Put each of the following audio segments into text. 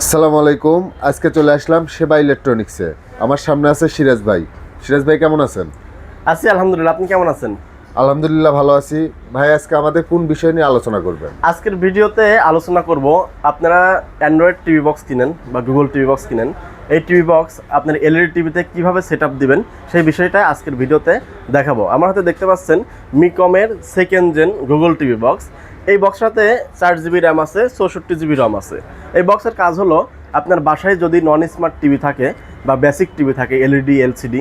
আসসালামু আলাইকুম। আজকে চলে আসলাম সেবা ইলেকট্রনিক্সে। আমার সামনে আছে সিরাজ ভাই। সিরাজ ভাই কেমন আছেন? আছি আলহামদুলিল্লাহ। আপনি কেমন আছেন? আলহামদুলিল্লাহ ভালো আছি। ভাই আজকে আমাদের কোন বিষয় নিয়ে আলোচনা করবেন? আজকের ভিডিওতে আলোচনা করব আপনারা অ্যান্ড্রয়েড টিভি বক্স কিনেন বা গুগল টিভি বক্স কিনেন। এই টিভি বক্স আপনার এলইডি টিভিতে কীভাবে সেট আপ দিবেন সেই বিষয়টা আজকের ভিডিওতে দেখাবো। আমার হাতে দেখতে পাচ্ছেন মিকমের second gen Google TV box এই বক্সটাতে চার জিবি র্যাম আছে, চৌষট্টি জিবি রম আছে। এই বক্সের কাজ হলো, আপনার বাসায় যদি নন স্মার্ট টিভি থাকে বা বেসিক টিভি থাকে এলইডি এলসিডি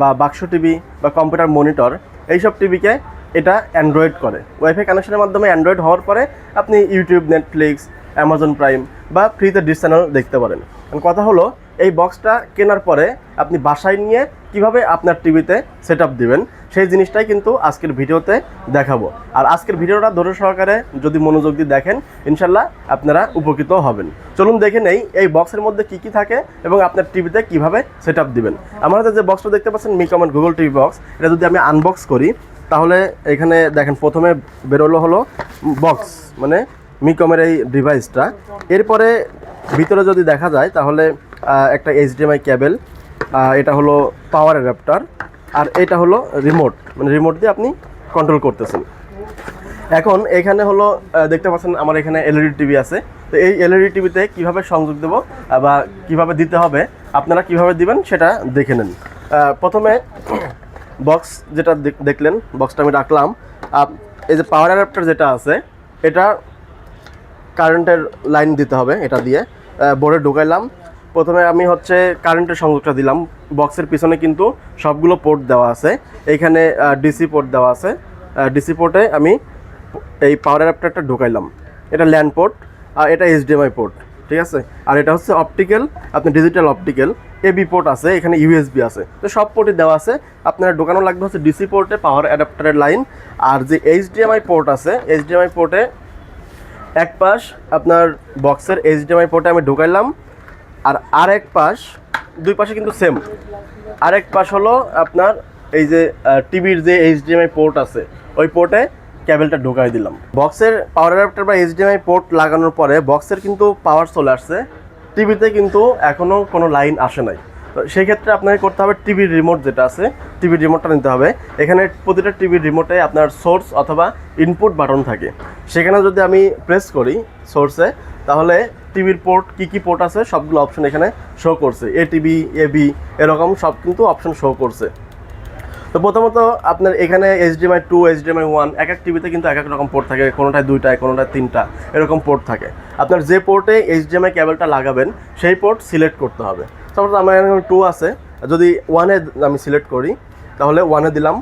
বা বাক্স টিভি বা কম্পিউটার মনিটর এইসব টিভিকে এটা অ্যান্ড্রয়েড করে। ওয়াইফাই কানেকশনের মাধ্যমে অ্যান্ড্রয়েড হওয়ার পরে আপনি ইউটিউব নেটফ্লিক্স অ্যামাজন প্রাইম বা ফ্রিতে ডিস চ্যানেল দেখতে পারেন। কথা হলো, এই বক্সটা কেনার পরে আপনি বাসায় নিয়ে কীভাবে আপনার টিভিতে সেট আপ দিবেন, সেই জিনিসটাই কিন্তু আজকের ভিডিওতে দেখাবো। আর আজকের ভিডিওটা ধৈর্য সহকারে যদি মনোযোগ দিয়ে দেখেন, ইনশাল্লাহ আপনারা উপকৃত হবেন। চলুন দেখে নেই, এই বক্সের মধ্যে কি কি থাকে এবং আপনার টিভিতে কীভাবে সেট আপ দেবেন। আমার হাতে যে বক্সটা দেখতে পাচ্ছেন মিকমেন্ট গুগল টিভি বক্স এটা যদি আমি আনবক্স করি, তাহলে এখানে দেখেন, প্রথমে বেরোলো হলো বক্স মানে মিকমের এই ডিভাইসটা এরপরে ভিতরে যদি দেখা যায়, তাহলে একটা এইচডিএমআই ক্যাবেল এটা হলো পাওয়ার অ্যাডাপ্টার আর এটা হলো রিমোট মানে রিমোট দিয়ে আপনি কন্ট্রোল করতেছেন। এখন এখানে হলো দেখতে পাচ্ছেন আমার এখানে এলইডি টিভি আছে। তো এই এলইডি টিভিতে কীভাবে সংযোগ দেবো বা কীভাবে দিতে হবে, আপনারা কীভাবে দিবেন সেটা দেখে নেন। প্রথমে বক্স যেটা দেখলেন বক্সটা আমি রাখলাম। এই যে পাওয়ার অ্যাডাপ্টার যেটা আছে, এটা কারেন্টের লাইন দিতে হবে, এটা দিয়ে। বোর্ডে ঢুকাইলাম। প্রথমে আমি হচ্ছে কারেন্টের সংযোগটা দিলাম। বক্সের পিছনে কিন্তু সবগুলো পোর্ট দেওয়া আছে। এইখানে ডিসি পোর্ট দেওয়া আছে। ডিসি পোর্টে আমি এই পাওয়ার অ্যাডাপ্টারটা ঢুকাইলাম। এটা ল্যান্ড পোর্ট আর এটা এইচডিএমআই পোর্ট ঠিক আছে? আর এটা হচ্ছে অপটিক্যাল আপনি ডিজিটাল অপটিক্যাল এবি পোর্ট আছে, এখানে ইউএসবি আছে। তো সব পোর্টই দেওয়া আছে। আপনার ঢোকানো লাগবে হচ্ছে ডিসি পোর্টে পাওয়ার অ্যাডাপ্টারের লাইন আর যে এইচডিএমআই পোর্ট আছে এইচডিএমআই পোর্টে এক পাশ আপনার বক্সের এইচডিএমআই পোর্টে আমি ঢুকাইলাম। আর আরেক পাশ, দুই পাশে কিন্তু সেম আরেক পাশ হলো আপনার এই যে টিভির যে এইচডিএমআই পোর্ট আছে, ওই পোর্টে কেবলটা ঢুকাই দিলাম। বক্সের পাওয়ার অ্যাডাপ্টার বা এইচডিএমআই পোর্ট লাগানোর পরে বক্সের কিন্তু পাওয়ার চলে আসছে। টিভিতে কিন্তু এখনও কোনো লাইন আসে নাই। তো সেই ক্ষেত্রে আপনাকে করতে হবে টিভির রিমোট যেটা আছে, টিভির রিমোটটা নিতে হবে। এখানে প্রতিটা টিভির রিমোটে আপনার সোর্স অথবা ইনপুট বাটন থাকে। সেখানে যদি আমি প্রেস করি সোর্সে তাহলে টিভির পোর্ট কি কি পোর্ট আছে, সবগুলো অপশন এখানে শো করছে। এ টিভি এ বি এরকম সব কিন্তু অপশন শো করছে। তো প্রথমত আপনার এখানে এইচডিএমআই টু এইচডিএমআই ওয়ান এক এক টিভিতে কিন্তু এক এক রকম পোর্ট থাকে, কোনোটায় দুইটায়, কোনোটায় তিনটা, এরকম পোর্ট থাকে। আপনার যে পোর্টে এইচডিএমআই কেবলটা লাগাবেন, সেই পোর্ট সিলেক্ট করতে হবে। তারপর আমার এখানে টু আছে, যদি ওয়ানে আমি সিলেক্ট করি, তাহলে ওয়ানে দিলাম।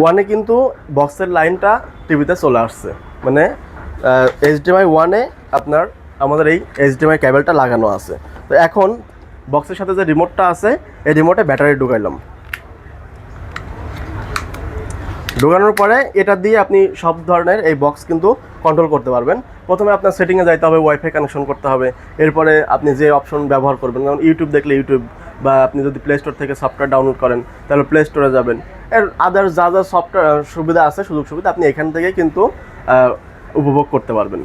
ওয়ানে কিন্তু বক্সের লাইনটা টিভিতে চলে আসছে। মানে এইচডিএমআই ওয়ানে আপনার আমাদের এই এইচডিএমআই কেবলটা লাগানো আছে। তো এখন বক্সের সাথে যে রিমোটটা আছে, এই রিমোটে ব্যাটারি ঢুকাইলাম। ঢোকানোর পরে এটা দিয়ে আপনি সব ধরনের এই বক্স কিন্তু কন্ট্রোল করতে পারবেন। প্রথমে আপনার সেটিংয়ে যাইতে হবে ওয়াইফাই কানেকশন করতে হবে। এরপরে আপনি যে অপশন ব্যবহার করবেন, যেমন ইউটিউব দেখলে ইউটিউব বা আপনি যদি প্লে স্টোর থেকে সফটওয়্যার ডাউনলোড করেন, তাহলে প্লে স্টোরে যাবেন। এর আদার্স যা যা সফটওয়্যার সুবিধা আছে সুযোগ সুবিধা আপনি এখান থেকে কিন্তু উপভোগ করতে পারবেন।